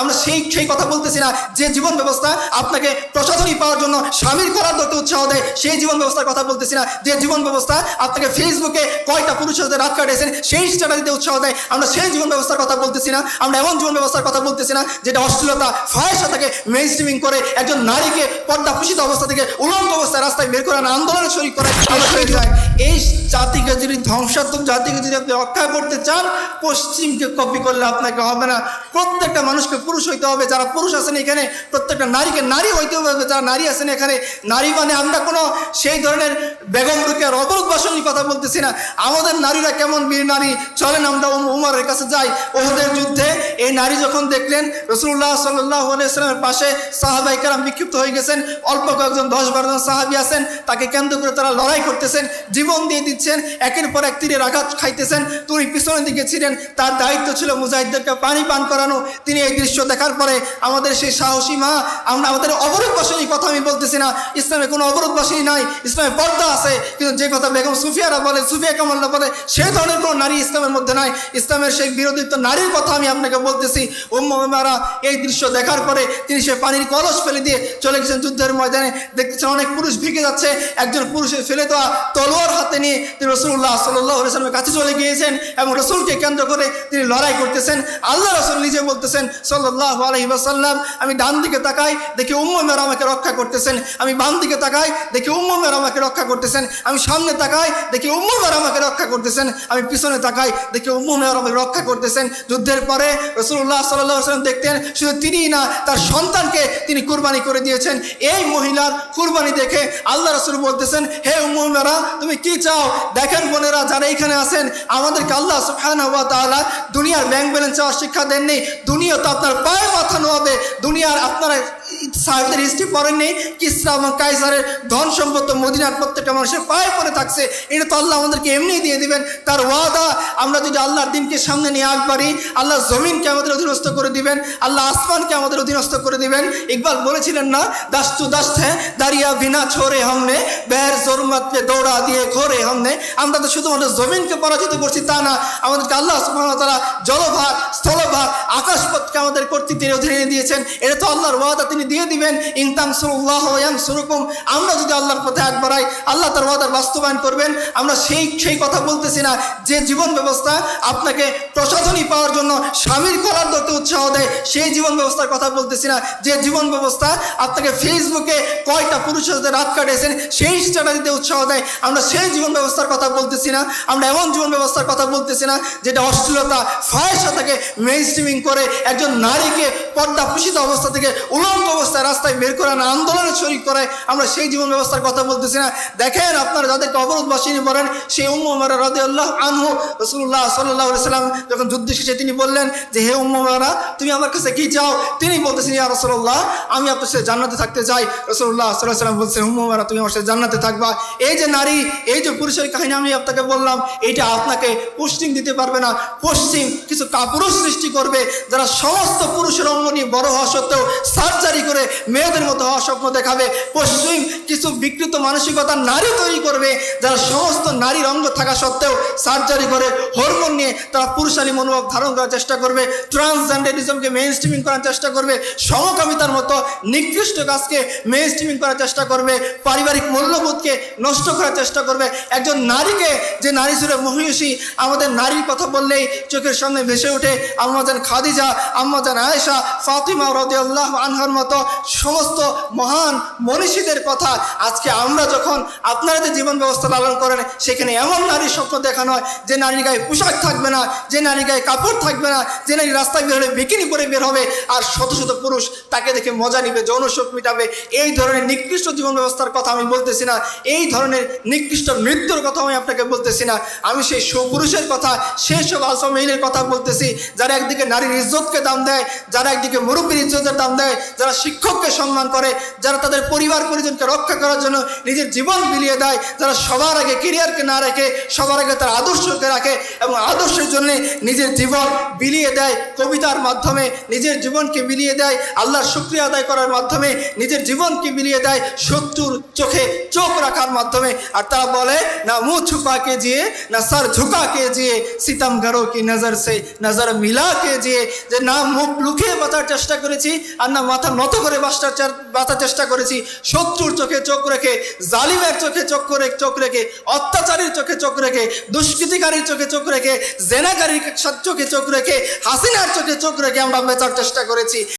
আমরা সেই সেই কথা বলতেছি না। যে জীবন ব্যবস্থা আপনাকে প্রসাধনী পাওয়ার জন্য স্বামীর করার দরতে উৎসাহ দেয়, সেই জীবন ব্যবস্থার কথা বলতেছি না। যে জীবন ব্যবস্থা আপনাকে ফেসবুকে কয়টা পুরুষের সাথে রাত কাটিয়েছেন সেই স্ট্র্যাটাজিতে উৎসাহ দেয়। আমরা সেই জীবন ব্যবস্থার কথা বলতেছি না। আমরা এমন জীবন ব্যবস্থার কথা বলতেছি না, যেটা অশ্লীলতা ফায়সা থেকে মেইন স্ট্রিমিং করে একজন নারীকে পর্দা পুষিত অবস্থা থেকে উলঙ্গ অবস্থায় রাস্তায় বের করে আনা, আন্দোলনে শরীর করে এই জাতিকে যদি ধ্বংসাত্মক জাতিকে যদি আপনি রক্ষা করতে চান, পশ্চিমকে কপি করলে আপনাকে হবে না। প্রত্যেকটা মানুষকে পুরুষ হইতে হবে, যারা পুরুষ আছেন এখানে, প্রত্যেকটা নারীকে নারী হইতে হবে, যারা নারী আছেন এখানে, নারী মানে আমরা কোনো সেই ধরনের বেগম রুকের অবরোধ বাসনের কথা বলতেছি না। আমাদের নারীরা কেমন বীর নারী? চলেন আমরা উম- উমরের কাছে যাই। ওহদের যুদ্ধে এই নারী যখন দেখলেন রসুল্লাহ সাল্লাহ পাশে সাহাবাইকারাম বিক্ষিপ্ত হয়ে গেছেন, অল্প কয়েকজন দশ বারো জন সাহাবি আছেন, তাকে কেন্দ্র করে তারা লড়াই করতেছেন, জীবন দিয়ে দিচ্ছেন, একের পর এক তীরের আঘাত খাইতেছেন, তিনি পিছনের দিকে ছিলেন, তার দায়িত্ব ছিল মুজাহিদদেরকে পানি পান করানো, তিনি এই দৃশ্য দেখার পরে আমাদের সেই সাহসী মা, আমরা আমাদের অবরোধ বাসনী, কথা আমি বলতেছি না। ইসলামে কোনো অবরোধ বাসনী নাই, ইসলামে পর্দা আছে, কিন্তু যে কথা বেগম সুফিয়ারা বলে, সুফিয়া কামাল্লা বলে সেই ধরনের কোনো নারী ইসলামের মধ্যে নাই। ইসলামের সেই বিরোধিত্ব নারীর কথা আমি আপনাকে বলতেছি। উম্মারা এই দৃশ্য দেখার পরে তিনি সে পানির কলস ফেলে দিয়ে চলে গেছেন যুদ্ধের ময়দানে। দেখতেছেন অনেক পুরুষ ভিগে যাচ্ছে, একজন পুরুষের ফেলে দেওয়া তলোয়ার হাতে নিয়ে তিনি রসুল্লাহ সাল্লাহ সাল্লামের কাছে চলে গিয়েছেন এবং রসুলকে কেন্দ্র করে তিনি লড়াই করতেছেন। আল্লাহ রসুল নিজে বলতেছেন সাল্লাহ আমি ডান দিকে তাকাই, দেখি উম্মের আমাকে রক্ষা করতেছেন। আমি বাম দিকে তাকাই, দেখি উম্মের আমাকে রক্ষা করতেছেন। আমি সামনে তাকাই, দেখি উম্মের আমাকে রক্ষা করতেছেন। আমি পিছনে তাকাই, দেখি উম্মের আমাকে রক্ষা করতেছেন। যুদ্ধের পরে রসুল্লাহ সাল্লাহ সাল্লাম দেখতেন, শুধু তিনিই না, তার সন্তানকে তিনি কুরবানি করে দিয়েছেন। এই মহিলার কুরবানি দেখে আল্লাহ রসুল বলতেছেন, হে উম্মেরা তুমি কি চাও? দেখেন বোনেরা, যারা এখানে আছেন, আমাদেরকে আল্লাহ তাআলা দুনিয়ার ব্যাংক ব্যালেন্স চাওয়ার শিক্ষা দেননি। দুনিয়া তো পায়ে মাথা নোয়াবে দুনিয়ার আপনারা সাহেবদের হিস্ট্রি পড়েননি কিসরা এবং কাইসারের ধন সম্পদ তো মদিনার প্রত্যেকটা মানুষের পায়ে পড়ে থাকছে। এটা তো আল্লাহ আমাদেরকে এমনি দিয়ে দিবেন। তার ওয়াদা আমরা যদি আল্লাহর দিনকে সামনে নিয়ে আগ বাড়ি আল্লাহ জমিনকে আমাদের অধীনস্থ করে দিবেন, আল্লাহ আসমানকে আমাদের অধীনস্থ করে দিবেন। ইকবাল বলেছিলেন না দাস্তু দাস্ত হ্যাঁ দাঁড়িয়া বিনা ছোড়ে হামনে, বের জরমাত পে দৌড়া দিয়ে ঘোরে হামনে। আমরা তো শুধুমাত্র জমিনকে পরাজিত করছি তা না। আমাদেরকে আল্লাহ তাআলা জলভাগ স্থলভাগ আকাশপথকে আমাদের কর্তৃত্বের অধীনে দিয়েছেন। এটা তো আল্লাহর ওয়াদা, তিনি দিয়ে দিবেন। ইয়াং সুরুকুম আমরা যদি আল্লাহর পথে আগ বাড়াই, আল্লাহ তার ওয়াদার বাস্তবায়ন করবেন। আমরা সেই সেই কথা বলতেছি না যে জীবন ব্যবস্থা আপনাকে প্রসাধনী পাওয়ার জন্য স্বামীর করার দরতে উৎসাহ দেয়, সেই জীবন ব্যবস্থার কথা বলতেছি না। যে জীবন ব্যবস্থা আপনাকে ফেসবুকে কয়টা পুরুষের সাথে রাত কাটিয়েছেন, সেই স্ট্র্যাটাজিতে উৎসাহ দেয়। আমরা সেই জীবন ব্যবস্থার কথা বলতেছি না। আমরা এমন জীবন ব্যবস্থার কথা বলতেছি না যেটা অশ্লীলতা ফায়সা থেকে মেইন স্ট্রিমিং করে একজন নারীকে পর্দা পুষিত অবস্থা থেকে উলঙ্গ অবস্থায় রাস্তায় বের করে আনা, আন্দোলনে শরীর করে আমরা সেই জীবন ব্যবস্থার কথা বলতেছি না। দেখেন আপনারা যাদেরকে অবরোধ বাসিনী বলেন সেই উম্মারা রাদে আল্লাহ আনহু রসুল্লাহ সাল্লাহ সাল্লাম যখন যুদ্ধ শেষে তিনি বললেন যে, হে উম্মারা তুমি আমার কাছে কি চাও? তিনি বলতেছেন, ইয়া রসল্লাহ আমি আপনার সাথে জান্নাতে থাকতে চাই। রসুল্লাহ সাল্লাহ সাল্লাম বলছেন উম্মারা তুমি আমার সাথে জান্নাতে থাকবা। এই যে নারী, এই যে পুরুষের কাহিনী আমি আপনাকে বললাম, এইটা আপনাকে পুষ্টিং দিতে পারবে না। পশ্চিম কিছু কাপুরুষ সৃষ্টি করবে, যারা সমস্ত পুরুষের অঙ্গ নিয়ে বড় হওয়া সত্ত্বেও সার্জারি করে মেয়েদের মতো হওয়ার স্বপ্ন দেখাবে। পশ্চিম কিছু বিকৃত মানসিকতা নারী তৈরি করবে, যারা সমস্ত নারীর অঙ্গ থাকা সত্ত্বেও সার্জারি করে হরমোন নিয়ে তারা পুরুষালী মনোভাব ধারণ করার চেষ্টা করবে ট্রান্সজেন্ডারিজমকে মেইন স্ট্রিমিং করার চেষ্টা করবে, সমকামিতার মতো নিকৃষ্ট কাজকে মেইন স্ট্রিমিং করার চেষ্টা করবে, পারিবারিক মূল্যবোধকে নষ্ট করার চেষ্টা করবে। একজন নারীকে যে নারী ছিল মহিষী, আমাদের নারীর কথা বললেই চোখের সামনে ভেসে ওঠে। আমাদের খাদিজা আম্মাজান আয়েশা, ফাতিমা রদিয়াল্লাহ আনহার মতো সমস্ত মহান মনীষীদের কথা আজকে আমরা যখন আপনারা যে জীবন ব্যবস্থা লালন করেন, সেখানে এমন নারীর স্বপ্ন দেখানো হয় যে নারী গায়ে পোশাক থাকবে না, যে নারী গায়ে কাপড় থাকবে না, যে নারী রাস্তায় বের হলে বিকিনি পরে বের হবে আর শত শত পুরুষ তাকে দেখে মজা নিবে যৌন মিটাবে। এই ধরনের নিকৃষ্ট জীবন ব্যবস্থার কথা আমি বলতেছি না, এই ধরনের নিকৃষ্ট মৃত্যুর কথা আমি আপনাকে বলতেছি না। আমি সেই সুপুরুষের কথা, সেই সব আলসা মেইলের কথা বলতেছি, যারা একদিকে নারীর ইজ্জতকে দাম দেয়, যারা একদিকে মুরব্বীর ইজ্জতের দাম দেয়, যারা শিক্ষককে সম্মান করে, যারা তাদের পরিবার পরিজনকে রক্ষা করার জন্য নিজের জীবন বিলিয়ে দেয়, যারা সবার আগে কেরিয়ারকে না রাখে, সবার আগে তার আদর্শকে রাখে এবং আদর্শের জন্যে নিজের জীবন বিলিয়ে দেয়, কবিতার মাধ্যমে নিজের জীবনকে বিলিয়ে দেয়, আল্লাহর শুক্রিয়া আদায় করার মাধ্যমে নিজের জীবনকে বিলিয়ে দেয়, শত্রুর চোখে চোখ রাখার মাধ্যমে। আর তারা বলে, না মু ছুপা কে জিয়ে, না সার ঝুকা কে জিয়ে, সীতাম গারো কি নজর সে, নজর মিলাকে জিয়ে, যে না মুখ লুকিয়ে বাঁচার চেষ্টা করেছি, আর না, মাথা নত করে বাঁচার বাঁচার চেষ্টা করেছি। শত্রুর চোখে চোখ রেখে, জালিমের চোখে চোখ করে চোখ রেখে, অত্যাচারীর চোখে চোখ রেখে, দুষ্কৃতিকারীর চোখে চোখ রেখে, জেনাকারীর চোখে চোখ রেখে, হাসিনার চোখে চোখ রেখে আমরা বেচার চেষ্টা করেছি।